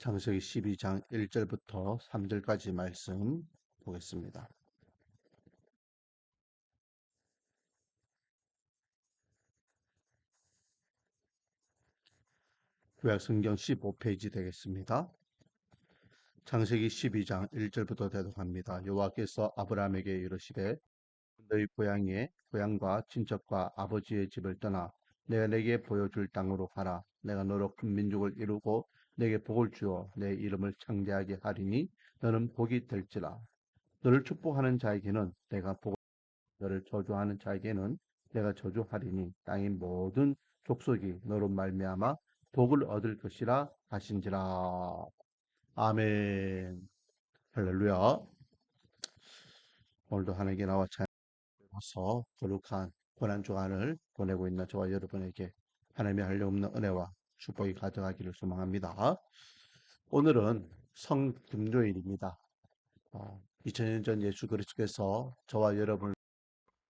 창세기 12장 1절부터 3절까지 말씀 보겠습니다. 구약 성경 15페이지 되겠습니다. 창세기 12장 1절부터 대독합니다. 여호와께서 아브라함에게 이르시되 너희 고향에 고향과 친척과 아버지의 집을 떠나 내가 내게 보여줄 땅으로 가라. 내가 너로 큰 민족을 이루고 내게 복을 주어 내 이름을 창대하게 하리니 너는 복이 될지라. 너를 축복하는 자에게는 내가 복을 너를 저주하는 자에게는 내가 저주하리니 땅의 모든 족속이 너로 말미암아 복을 얻을 것이라 하신지라. 아멘. 할렐루야. 오늘도 하나님께 나와 찬양하서 거룩한 고난 주간을 보내고 있는 저와 여러분에게 하나님의 한량없는 은혜와 축복이 가져가기를 소망합니다. 오늘은 성금요일입니다. 어, 2000년 전 예수 그리스도께서 저와 여러분을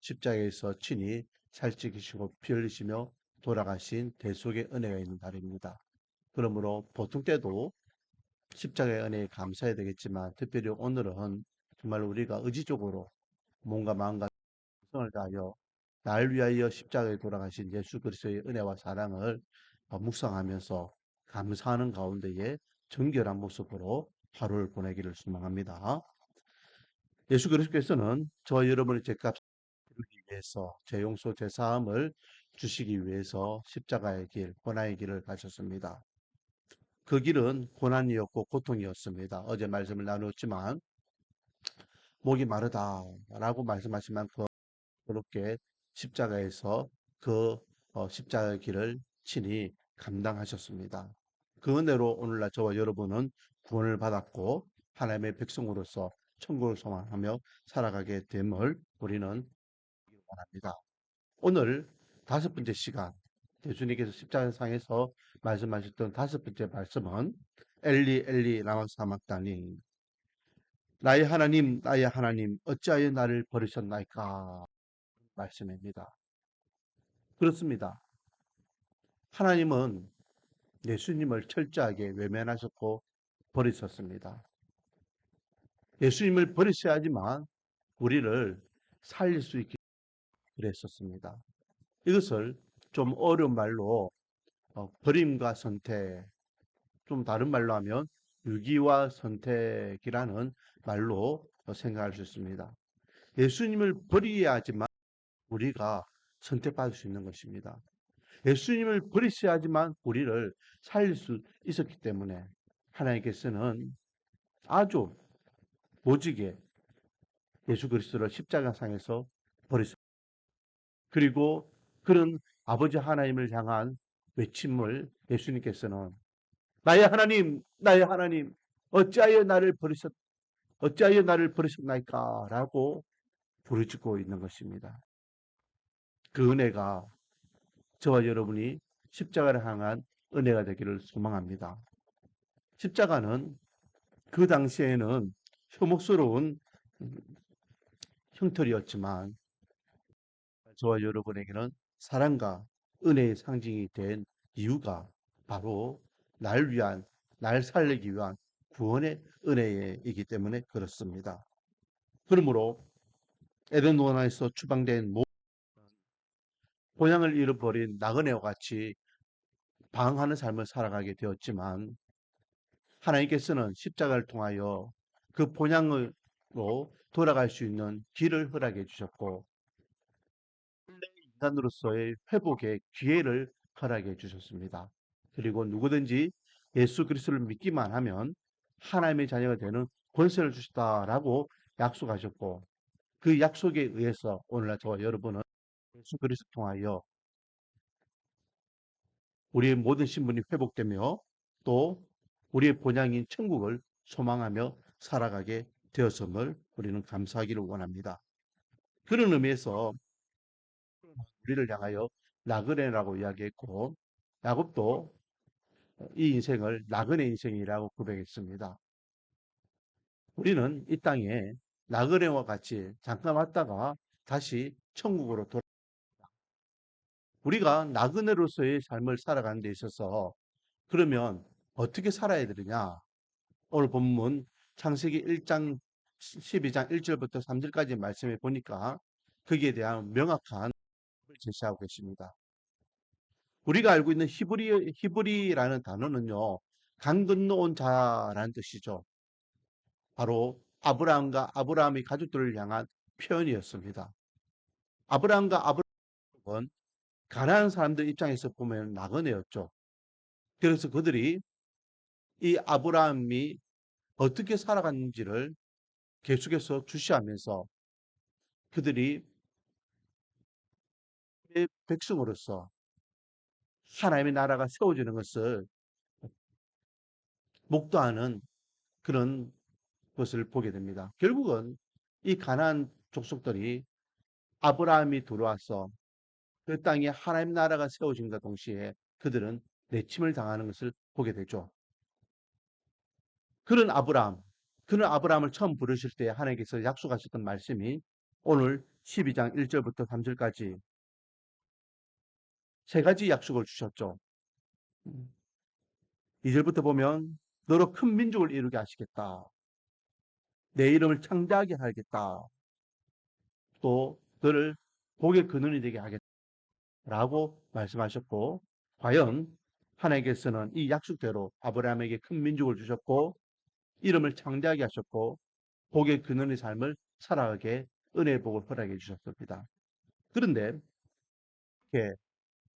십자가에서 친히 살찌기시고 피 흘리시며 돌아가신 대속의 은혜가 있는 달입니다. 그러므로 보통 때도 십자가의 은혜에 감사해야 되겠지만 특별히 오늘은 정말 우리가 의지적으로 몸과 마음과 성을 다하여 날 위하여 십자가에 돌아가신 예수 그리스도의 은혜와 사랑을 묵상하면서 감사하는 가운데에 정결한 모습으로 하루를 보내기를 소망합니다. 예수 그리스도께서는 저와 여러분의 죄값 이루기 위해서 제 용서 제 사함을 주시기 위해서 십자가의 길, 고난의 길을 가셨습니다. 그 길은 고난이었고 고통이었습니다. 어제 말씀을 나눴지만 목이 마르다라고 말씀하신 만큼 그렇게 십자가에서 그 어, 십자가의 길을 친히 감당하셨습니다. 그 은혜로 오늘날 저와 여러분은 구원을 받았고 하나님의 백성으로서 천국을 소망하며 살아가게 됨을 우리는 원합니다. 오늘 다섯 번째 시간 예수님께서 십자가상에서 말씀하셨던 다섯 번째 말씀은 엘리 엘리 라마 사막다니 나의 하나님 나의 하나님 어찌하여 나를 버리셨나이까 말씀입니다. 그렇습니다. 하나님은 예수님을 철저하게 외면하셨고 버리셨습니다. 예수님을 버리셔야지만 우리를 살릴 수 있게 그랬었습니다. 이것을 좀 어려운 말로 어, 버림과 선택, 좀 다른 말로 하면 유기와 선택이라는 말로 생각할 수 있습니다. 예수님을 버려야지만 우리가 선택받을 수 있는 것입니다. 예수님을 버리셔야지만 우리를 살릴 수 있었기 때문에 하나님께서는 아주 오직에 예수 그리스도를 십자가상에서 버리셨습니다. 그리고 그런 아버지 하나님을 향한 외침을 예수님께서는 나의 하나님, 나의 하나님, 어찌하여 나를 버리셨, 어찌하여 나를 버리셨나이까? 라고 부르짖고 있는 것입니다. 그 은혜가 저와 여러분이 십자가를 향한 은혜가 되기를 소망합니다. 십자가는 그 당시에는 혐오스러운 형틀이었지만 저와 여러분에게는 사랑과 은혜의 상징이 된 이유가 바로 날 위한, 날 살리기 위한 구원의 은혜이기 때문에 그렇습니다. 그러므로 에덴 동안에서 추방된 고향을 잃어버린 나그네와 같이 방황하는 삶을 살아가게 되었지만 하나님께서는 십자가를 통하여 그 본향으로 돌아갈 수 있는 길을 허락해 주셨고 인간으로서의 회복의 기회를 허락해 주셨습니다. 그리고 누구든지 예수 그리스도를 믿기만 하면 하나님의 자녀가 되는 권세를 주시다라고 약속하셨고 그 약속에 의해서 오늘날 저와 여러분은 예수 그리스도 통하여 우리의 모든 신분이 회복되며 또 우리의 본향인 천국을 소망하며 살아가게 되었음을 우리는 감사하기를 원합니다. 그런 의미에서 우리를 향하여 나그네라고 이야기했고 야곱도 이 인생을 나그네 인생이라고 고백했습니다. 우리는 이 땅에 나그네와 같이 잠깐 왔다가 다시 천국으로 돌아 우리가 나그네로서의 삶을 살아가는 데 있어서 그러면 어떻게 살아야 되느냐? 오늘 본문 창세기 1장 12장 1절부터 3절까지 말씀해 보니까 거기에 대한 명확한 제시하고 계십니다. 우리가 알고 있는 히브리 히브리라는 단어는요. 강 건너온 자라는 뜻이죠. 바로 아브라함과 아브라함의 가족들을 향한 표현이었습니다. 아브라함과 아브라함은 가난한 사람들 입장에서 보면 나그네였죠. 그래서 그들이 이 아브라함이 어떻게 살아갔는지를 계속해서 주시하면서 그들이 백성으로서 하나님의 나라가 세워지는 것을 목도하는 그런 것을 보게 됩니다. 결국은 이 가난 족속들이 아브라함이 들어와서 그 땅에 하나님 나라가 세워진과 동시에 그들은 내침을 당하는 것을 보게 되죠. 그런 아브라함, 그런 아브라함을 처음 부르실 때 하나님께서 약속하셨던 말씀이 오늘 12장 1절부터 3절까지 세 가지 약속을 주셨죠. 2절부터 보면 너로 큰 민족을 이루게 하시겠다. 내 이름을 창대하게 하겠다. 또 너를 복의 근원이 되게 하겠다. 라고 말씀하셨고 과연 하나님께서는 이 약속대로 아브라함에게 큰 민족을 주셨고 이름을 창대하게 하셨고 복의 근원의 삶을 살아가게 은혜의 복을 허락해 주셨습니다. 그런데 이렇게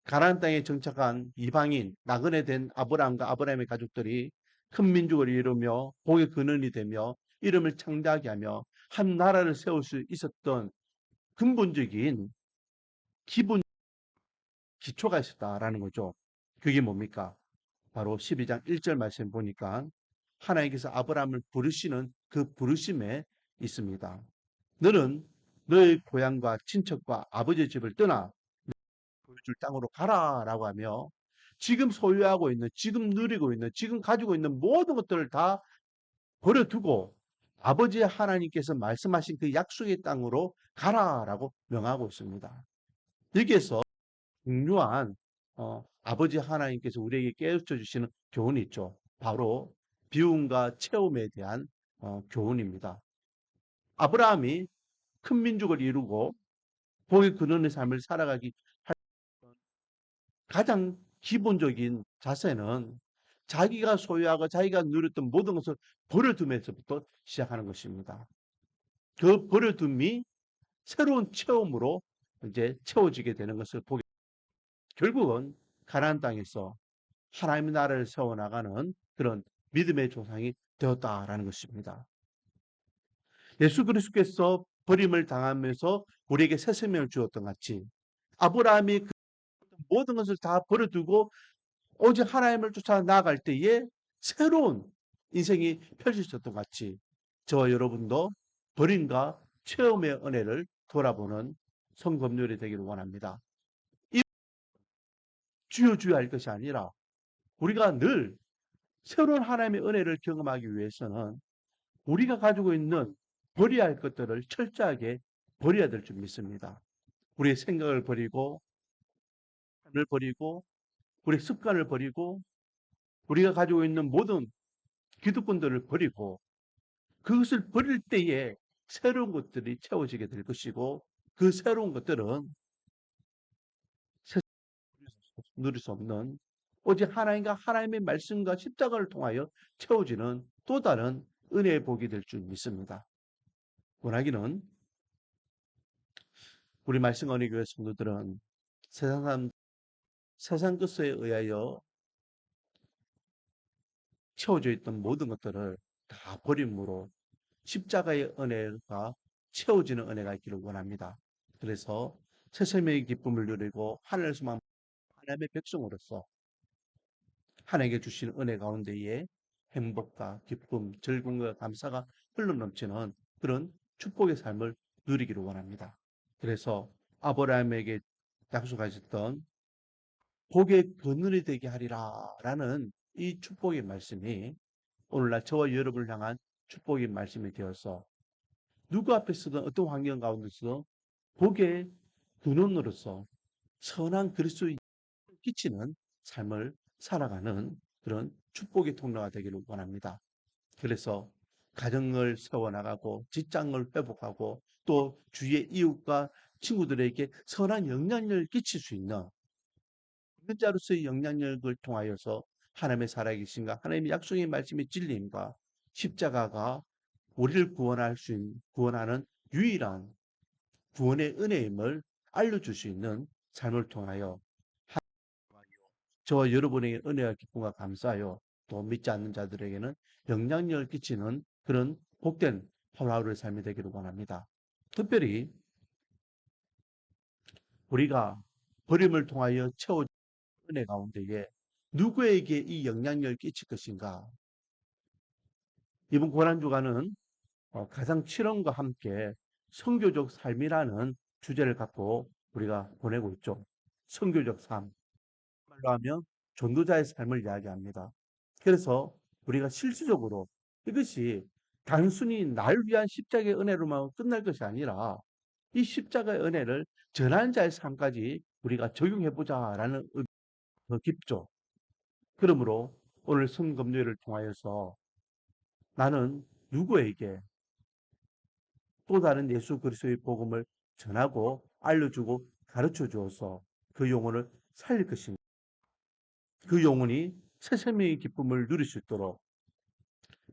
가나안 땅에 정착한 이방인 나그네 된 아브라함과 아브라함의 가족들이 큰 민족을 이루며 복의 근원이 되며 이름을 창대하게 하며 한 나라를 세울 수 있었던 근본적인 기본 기초가 있었다라는 거죠. 그게 뭡니까? 바로 12장 1절 말씀 보니까 하나님께서 아브라함을 부르시는 그 부르심에 있습니다. 너는 너의 고향과 친척과 아버지의 집을 떠나 보여줄 땅으로 가라라고 하며 지금 소유하고 있는, 지금 누리고 있는, 지금 가지고 있는 모든 것들을 다 버려두고 아버지 하나님께서 말씀하신 그 약속의 땅으로 가라라고 명하고 있습니다. 여기에서 중요한 어, 아버지 하나님께서 우리에게 깨우쳐 주시는 교훈이 있죠. 바로 비움과 체험에 대한 어, 교훈입니다. 아브라함이 큰 민족을 이루고 복의 근원의 삶을 살아가기 가장 기본적인 자세는 자기가 소유하고 자기가 누렸던 모든 것을 버려두면서부터 시작하는 것입니다. 그 버려둠이 새로운 체험으로 이제 채워지게 되는 것을 보게 결국은 가나안 땅에서 하나님의 나라를 세워나가는 그런 믿음의 조상이 되었다라는 것입니다. 예수 그리스도께서 버림을 당하면서 우리에게 새 생명을 주었던 같이 아브라함이 그 모든 것을 다 버려두고 오직 하나님을 쫓아 나아갈 때에 새로운 인생이 펼쳐졌던 같이 저와 여러분도 버림과 체험의 은혜를 돌아보는 성검률이 되기를 원합니다. 이 주여 주여 할 것이 아니라 우리가 늘 새로운 하나님의 은혜를 경험하기 위해서는 우리가 가지고 있는 버려야 할 것들을 철저하게 버려야 될 줄 믿습니다. 우리의 생각을 버리고 을 버리고 우리 습관을 버리고 우리가 가지고 있는 모든 기득권들을 버리고 그것을 버릴 때에 새로운 것들이 채워지게 될 것이고 그 새로운 것들은 누릴 수 없는 오직 하나님과 하나님의 말씀과 십자가를 통하여 채워지는 또 다른 은혜의 복이 될 줄 믿습니다. 원하기는 우리 말씀 언니교회 성도들은 세상 사람 세상 것에 의하여 채워져 있던 모든 것들을 다 버림으로 십자가의 은혜가 채워지는 은혜가 있기를 원합니다. 그래서 새 생명의 기쁨을 누리고 하늘에서만 하나님의 백성으로서 하나님께 주신 은혜 가운데에 행복과 기쁨, 즐거움과 감사가 흘러넘치는 그런 축복의 삶을 누리기를 원합니다. 그래서 아브라함에게 약속하셨던 복의 근원이 되게 하리라 라는 이 축복의 말씀이 오늘날 저와 여러분을 향한 축복의 말씀이 되어서 누구 앞에 서든 어떤 환경 가운데서도 복의 근원으로서 선한 그리스도의 끼치는 삶을 살아가는 그런 축복의 통로가 되기를 원합니다. 그래서 가정을 세워나가고 직장을 회복하고 또 주위의 이웃과 친구들에게 선한 영향력을 끼칠 수 있는 자로서의 영향력을 통하여서 하나님의 살아계신가 하나님의 약속의 말씀의 진리임과 십자가가 우리를 구원할 수 있는 구원하는 유일한 구원의 은혜임을 알려줄 수 있는 삶을 통하여 저와 여러분에게 은혜와 기쁨과 감사하여 또 믿지 않는 자들에게는 영향력을 끼치는 그런 복된 하루하루의 삶이 되기를 원합니다. 특별히 우리가 버림을 통하여 채워 은혜 가운데에 누구에게 이 영향력을 끼칠 것인가? 이번 고난주간은 어, 가장 실험과 함께 성교적 삶이라는 주제를 갖고 우리가 보내고 있죠. 성교적 삶. 말로 하면 전도자의 삶을 이야기합니다. 그래서 우리가 실질적으로 이것이 단순히 날 위한 십자가의 은혜로만 끝날 것이 아니라 이 십자가의 은혜를 전하는 자의 삶까지 우리가 적용해 보자라는 의미가 더 깊죠. 그러므로 오늘 성금요일을 통하여서 나는 누구에게 또 다른 예수 그리스도의 복음을 전하고 알려주고 가르쳐 주어서 그 영혼을 살릴 것인가? 그 영혼이 새 생명의 기쁨을 누릴 수 있도록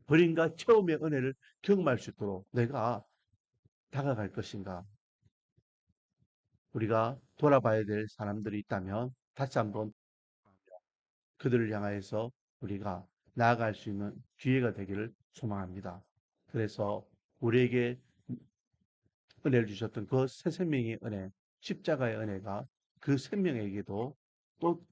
버림과 체험의 은혜를 경험할 수 있도록 내가 다가갈 것인가? 우리가 돌아봐야 될 사람들이 있다면 다시 한번 그들을 향하여서 우리가 나아갈 수 있는 기회가 되기를 소망합니다. 그래서 우리에게 은혜를 주셨던 그 새 생명의 은혜, 십자가의 은혜가 그 생명에게도 또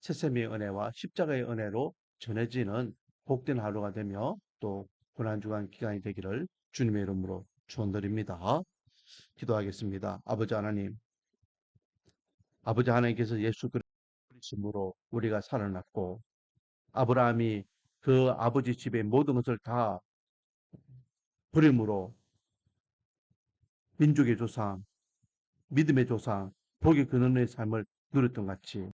새 생명의 은혜와 십자가의 은혜로 전해지는 복된 하루가 되며 또 고난주간 기간이 되기를 주님의 이름으로 축원드립니다. 기도하겠습니다. 아버지 하나님, 아버지 하나님께서 예수 그리스도로 우리가 살아났고 아브라함이 그 아버지 집의 모든 것을 다 버림으로 민족의 조상, 믿음의 조상, 복의 근원의 삶을 누렸던 같이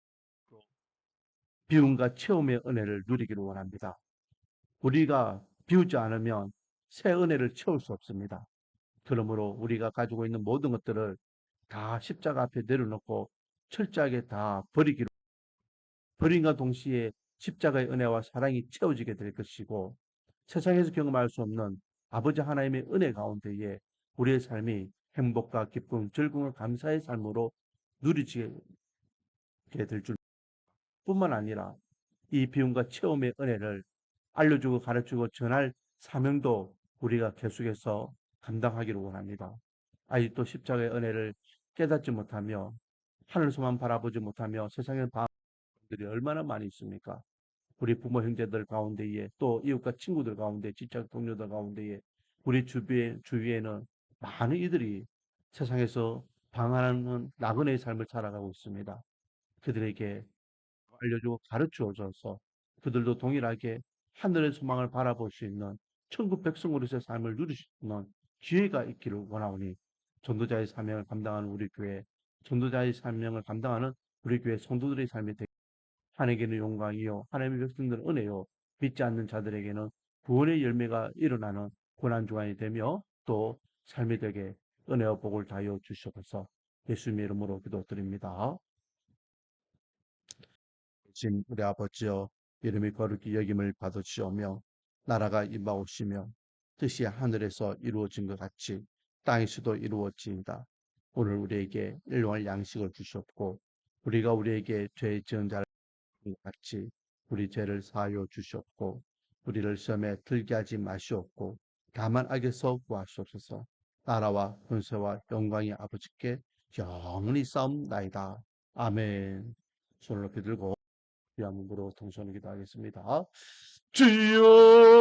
비움과 체험의 은혜를 누리기를 원합니다. 우리가 비우지 않으면 새 은혜를 채울 수 없습니다. 그러므로 우리가 가지고 있는 모든 것들을 다 십자가 앞에 내려놓고 철저하게 다 버리기로 버림과 동시에 십자가의 은혜와 사랑이 채워지게 될 것이고 세상에서 경험할 수 없는 아버지 하나님의 은혜 가운데에 우리의 삶이 행복과 기쁨, 즐거움, 감사의 삶으로 누리지게 될 줄 뿐만 아니라 이 비움과 체험의 은혜를 알려주고 가르치고 전할 사명도 우리가 계속해서 감당하기를 원합니다. 아직도 십자가의 은혜를 깨닫지 못하며 하늘소만 바라보지 못하며 세상의 바들이 얼마나 많이 있습니까? 우리 부모 형제들 가운데에 또 이웃과 친구들 가운데 직장 동료들 가운데에 우리 주변 주위에는 많은 이들이 세상에서 방황하는 나그네의 삶을 살아가고 있습니다. 그들에게 알려주고 가르쳐 줘서 그들도 동일하게 하늘의 소망을 바라볼 수 있는 천국 백성으로서의 삶을 누릴 수 있는 기회가 있기를 원하오니 전도자의 사명을 감당하는 우리 교회, 전도자의 사명을 감당하는 우리 교회 성도들의 삶이 되기 하나님께는 영광이요 하나님의 백성들은 은혜요 믿지 않는 자들에게는 구원의 열매가 일어나는 고난 주간이 되며 또 삶이 되게 은혜와 복을 다하여 주시옵소서 예수님의 이름으로 기도드립니다. 지금 우리 아버지여 이름이 거룩히 여김을 받으시오며 나라가 임하오시며 뜻이 하늘에서 이루어진 것 같이 땅에서도 이루어지이다. 오늘 우리에게 일용할 양식을 주시옵고 우리가 우리에게 죄 지은 자를 같이 우리 죄를 사하여 주시옵고 우리를 시험에 들게 하지 마시옵고 다만 악에서 구하시옵소서 나라와 권세와 영광이 아버지께 영원히 싸움 나이다. 아멘 손을 높이 들고 귀한 몸으로 동선을 기도 하겠습니다. 주여